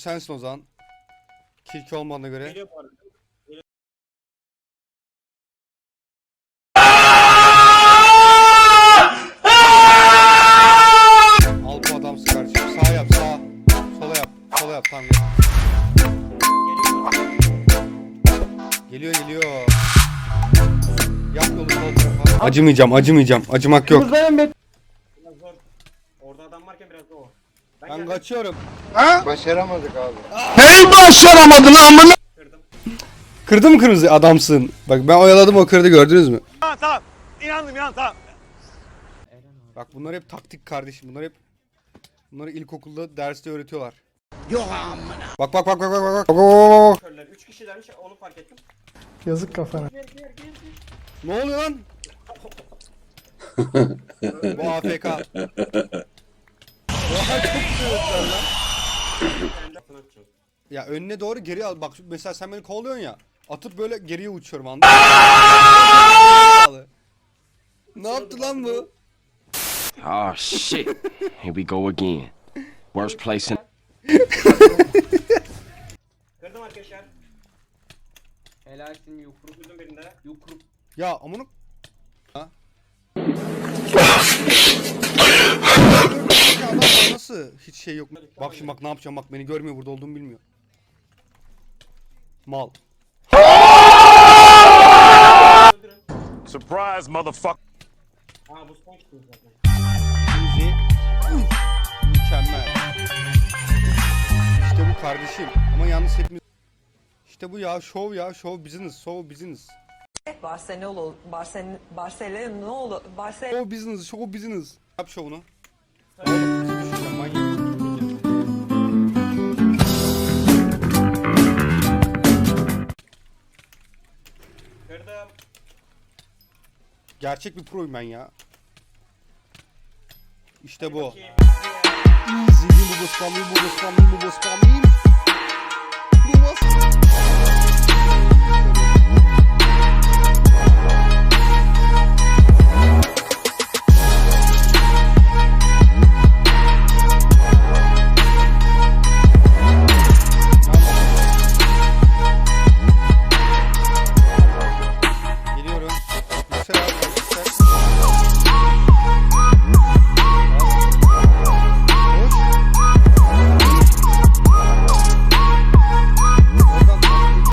Sensin o zaman. Kirki olmadığına göre. Geliyor bu arada. Al bu adamsın kardeşim. Sağ yap sağ. Sola yap. Sola yap tamam gel. Geliyor. Geliyor geliyor. Yap yolu sol tarafa. Acımayacağım acımayacağım. Acımak yok. Biraz zor. Orada adam varken biraz zor. Ben kaçıyorum. Ha? Başaramadık abi. Neyi başaramadın amına? Kırdım. Kırdı mı kırmızı adamsın? Bak ben oyaladım o kırdı gördünüz mü? Tamam tamam. İnandım inan tamam. Bak bunlar hep taktik kardeşim. Bunlar hep bunları ilkokulda derste öğretiyorlar. Yok amına. Bak bak bak bak bak bak. Oo. Körler 3 kişilermiş onu fark ettim. Yazık kafana. Gel, gel, gel. Ne oluyor lan? Bu AFK. Oha çok ötüler lan. Ya önüne doğru geri al. Bak mesela sen beni kovalıyorsun ya. Atıp böyle geriye uçuyorum anladın mı? ne yaptı lan bu? Oh shit. Here we go again. Worst place in Kırdım arkadaşlar. Helalsin yukruk Kırdım birinde. yukruk. Ya amına nasıl hiç şey yok. Bak şimdi bak ne yapacağım bak beni görmüyor burada olduğumu bilmiyor. Mal. Surprise motherfucker. Bu son zaten. Mükemmel. İşte bu kardeşim. Ama yalnız hepimiz... İşte bu ya şov ya şov business show business. Barcelona, Barcelona, Barcelona, Barcelona. Show business show business. Yap şovunu. Oğlum Gerçek bir proyum ben ya. İşte bu. Easy bu spam bu spam bu spam bu